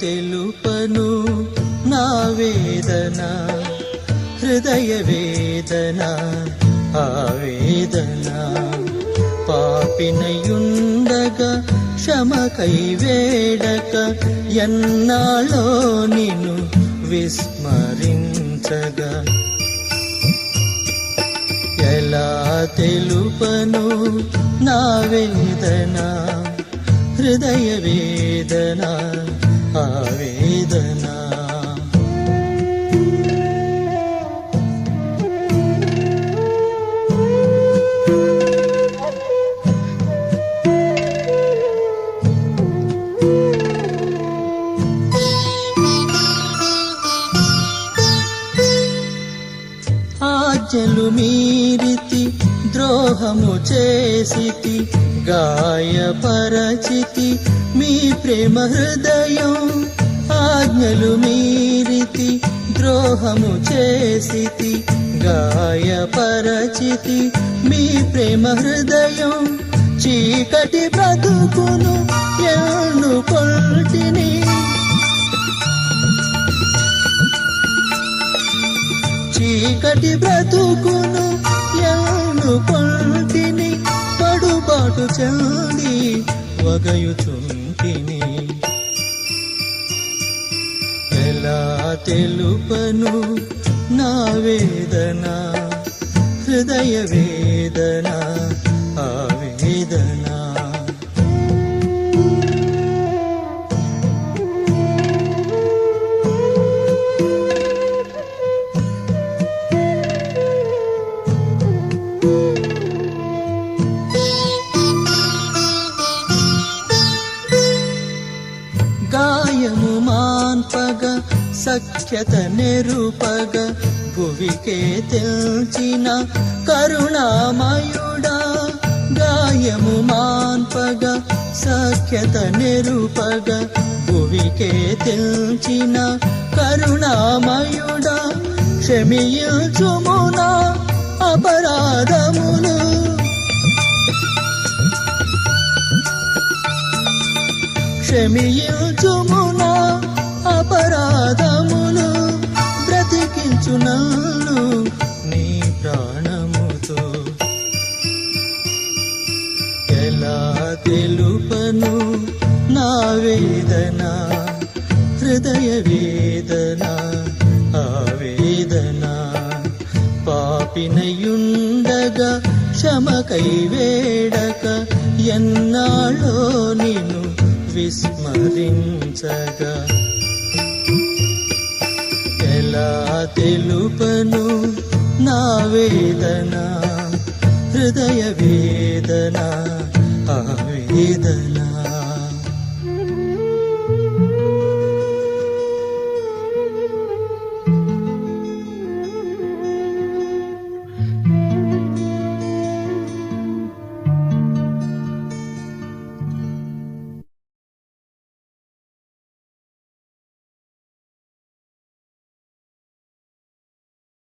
తెలుపను నా వేదన హృదయ వేదన ఆవేదన పాపినయుండగా క్షమకై వేడక ఎన్నాళ్ళో నిను విస్మరించగా. ఎలా తెలుపను నా వేదన హృదయ వేదన ആ വേദന నన్ను మీరితి ద్రోహము చేసితి గాయపరచితి. మీ ప్రేమ హృదయం ఆజ్ఞలు మీరితి ద్రోహము చేసితి గాయపరచితి. మీ ప్రేమ హృదయం చీకటి బ్రతుకును ఎన్ను కొల్టిని. చీకటి బ్రతుకును ఎన్ను కొంటిని పడుబాటు చెంది వగయుచుంటిని ఎలా తెలుపను నా వేదన హృదయ వేదనా. సఖ్యత నెరుపగ భువికే తెల్చిన కరుణామయుడా. గాయము మాన్పగ సఖ్యత నెరుపగ భువికే తెల్చిన కరుణామయుడా. క్షమియుచుమునా అపరాధములు. క్షమియుచుమునా అపరాధములు బ్రతికించున్నాను నీ ప్రాణముతో. ఎలా తెలుపను నా వేదన? హృదయ వేదన ఆవేదన పాపినయుండగా క్షమకై వేడక ఎన్నాళ్ళో నిన్ను విస్మరించగా. తెలుపను నా వేదన హృదయ వేదన ఆ వేదనా.